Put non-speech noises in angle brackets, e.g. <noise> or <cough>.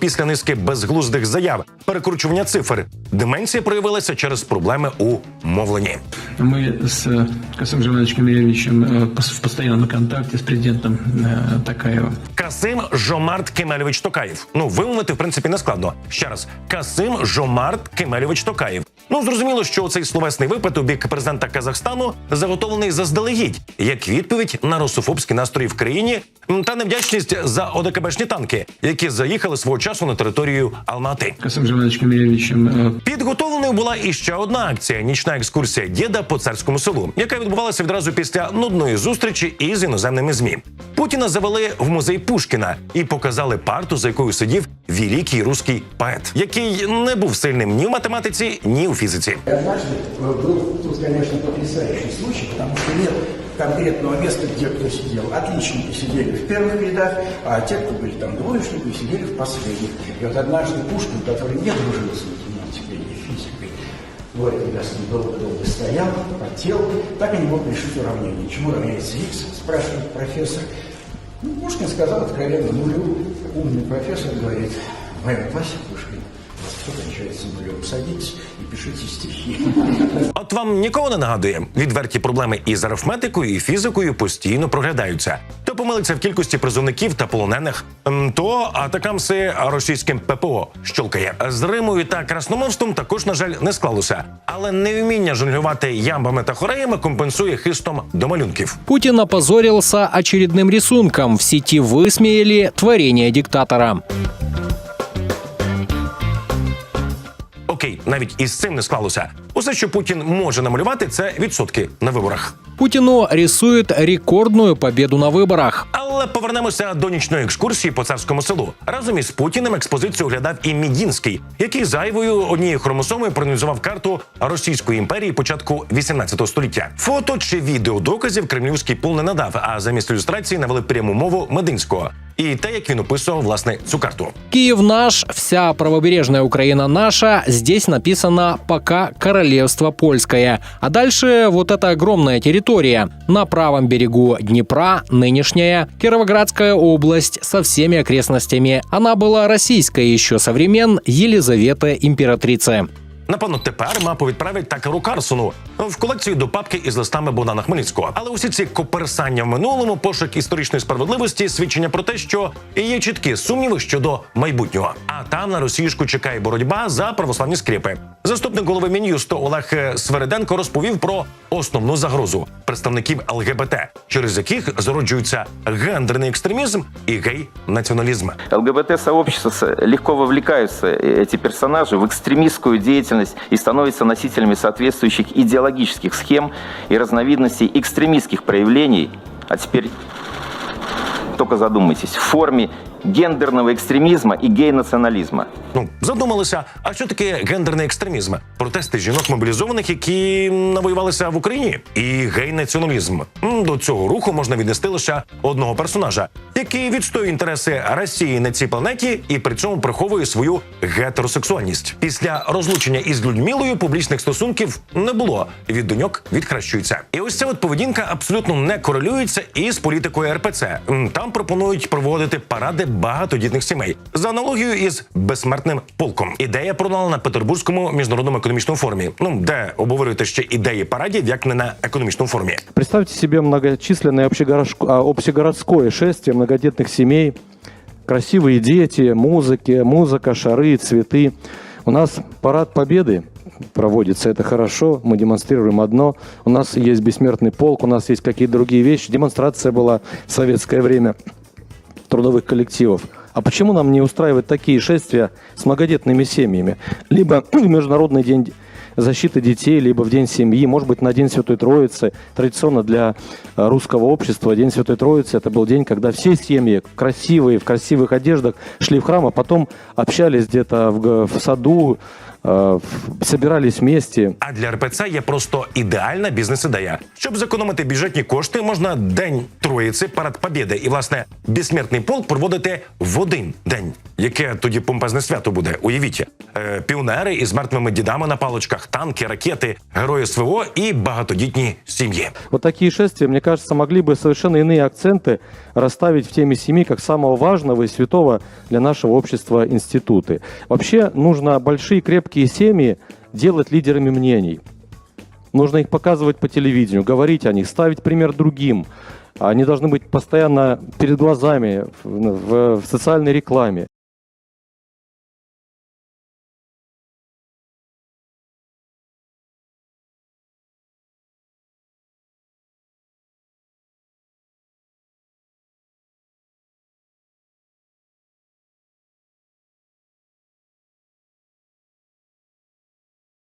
Після низки безглуздих заяв, перекручування цифр, деменція проявилася через проблеми у мовленні. Мы с э, Касым Жевановичем Камилевичем э, пос- в постоянном контакте с президентом э, Такаева. Касим Жомарт Кемельович Токаєв. Ну, вимовити, в принципі, не складно. Ще раз, Касим Жомарт Кемельович Токаєв. Ну, зрозуміло, що цей словесний випад у бік президента Казахстану заготовлений заздалегідь як відповідь на русофобські настрої в країні та невдячність за ОДКБшні танки, які заїхали свого часу на територію Алмати. Жевановичем э, Підготовленою була і ще одна акція нічна екскурсія діда по царському селу, яка відбувалася відразу після нудної зустрічі із іноземними змі. Путіна завели в музей Пушкіна і показали парту, за якою сидів великий русський поет, який не був сильним ні в математиці, ні у фізиці. Однажды э, был тут, конечно, потрясающий случай, потому что нет конкретного места, где кто сидел. Отличники сидели в первых рядах, а те, кто были там двоечники, сидели в последних. И вот однажды Пушкин, который не дружил с математикой и физикой, вот, когда с ним долго-долго стоял, потел, так и не мог решить уравнение. Чему равняется x, спрашивает профессор. Ну, Пушкин сказал откровенно нулю. Умный профессор говорит, в моем классе Пушкин, все кончается нулем. Садитесь и пишите стихи. От вам нікого не нагадує, відверті проблеми із арифметикою і фізикою постійно проглядаються. Помилиться в кількості призовників та полонених, м, то атакамси російським ППО щолкає. З Римою та красномовством також, на жаль, не склалося. Але невміння жонглювати ямбами та хореями компенсує хистом до малюнків. Путин опозорился очередным рисунком. В сети высмеяли творение диктатора. Окей, навіть із цим не склалося. Усе, що Путін може намалювати, це відсотки на виборах. Путину рисують рекордну победу на виборах. Але повернемося до нічної екскурсії по царському селу. Разом із Путіним експозицію оглядав і Мідінський, який зайвою однією хромосомою проаналізував карту Російської імперії початку 18 століття. Фото чи відео доказів кремлівський пул не надав, а замість ілюстрації навели пряму мову Мединського і те, як він описував власне цю карту. Киев наш, вся правобережная Украина наша. Здесь написано «пока королевство польское». А дальше вот эта огромная территория. На правом берегу Днепра нынешняя Кировоградская область со всеми окрестностями. Она была российской еще со времен Елизаветы Императрицы. Напевно, тепер мапу відправять Такеру Карсону в колекцію до папки із листами Богдана Хмельницького. Але усі ці коперсання в минулому, пошук історичної справедливості, свідчення про те, що є чіткі сумніви щодо майбутнього. А там на Росіюшку чекає боротьба за православні скріпи. Заступник голови Мін'юсту Олег Свериденко розповів про основну загрозу представників ЛГБТ, через яких зароджуються гендерний екстремізм і гей-націоналізм. ЛГБТ-сообщество с- легко вовлекаются, э, эти персонажи, в экстремистскую деятельность и становятся носителями соответствующих идеологических схем и разновидностей экстремистских проявлений. А теперь только задумайтесь, в форме гендерного экстремизма и гей-национализма. Ну, задумалися, а що таке гендерний екстремізм? Протести жінок мобілізованих, які навоювалися в Україні, і гей-націоналізм. До цього руху можна віднести лише одного персонажа, який відстоює інтереси Росії на цій планеті і при цьому приховує свою гетеросексуальність. Після розлучення із Людмилою публічних стосунків не було. Від доньок відхрещується. І ось ця от поведінка абсолютно не корелюється із політикою РПЦ. Там пропонують проводити паради багатодітних сімей за аналогією із безсмертним полком. Ідея пролунала на Петербурзькому міжнародному економічному форумі. Ну де обговорювати ще ідеї парадів, як не на економічному форумі. Представьте себе многочисленное общегородско- а, общегородское шествие многодетных семей, красивые дети, музыки, музыка, шары, цветы. У нас парад победы проводится, это хорошо, мы демонстрируем одно. У нас есть бессмертный полк, у нас есть какие-то другие вещи. Демонстрация была в советское время Трудовых коллективов. А почему нам не устраивать такие шествия с многодетными семьями? Либо <clears throat> в Международный день защиты детей, либо в День семьи, может быть, на День Святой Троицы. Традиционно для э, русского общества День Святой Троицы – это был день, когда все семьи красивые, в красивых одеждах шли в храм, а потом общались где-то в, в саду, собирались вместе. А для РПЦ є просто ідеальна бізнес-ідея. Щоб зекономити бюджетні кошти, можна день Троїці перед Побєди і власне безсмертний полк проводити в один день. Яке тоді помпезне свято буде? Уявіть, е, піонери із мертвими дідами на паличках, танки, ракети, герої СВО і багатодітні сім'ї. Вот такие шествия, мне кажется, могли бы совершенно иные акценты расставить в теме семьи как самого важного и святого для нашего общества институты. Вообще нужно большие крепкие семьи делать лидерами мнений. Нужно их показывать по телевидению, говорить о них, ставить пример другим. Они должны быть постоянно перед глазами в, в- в социальной рекламе.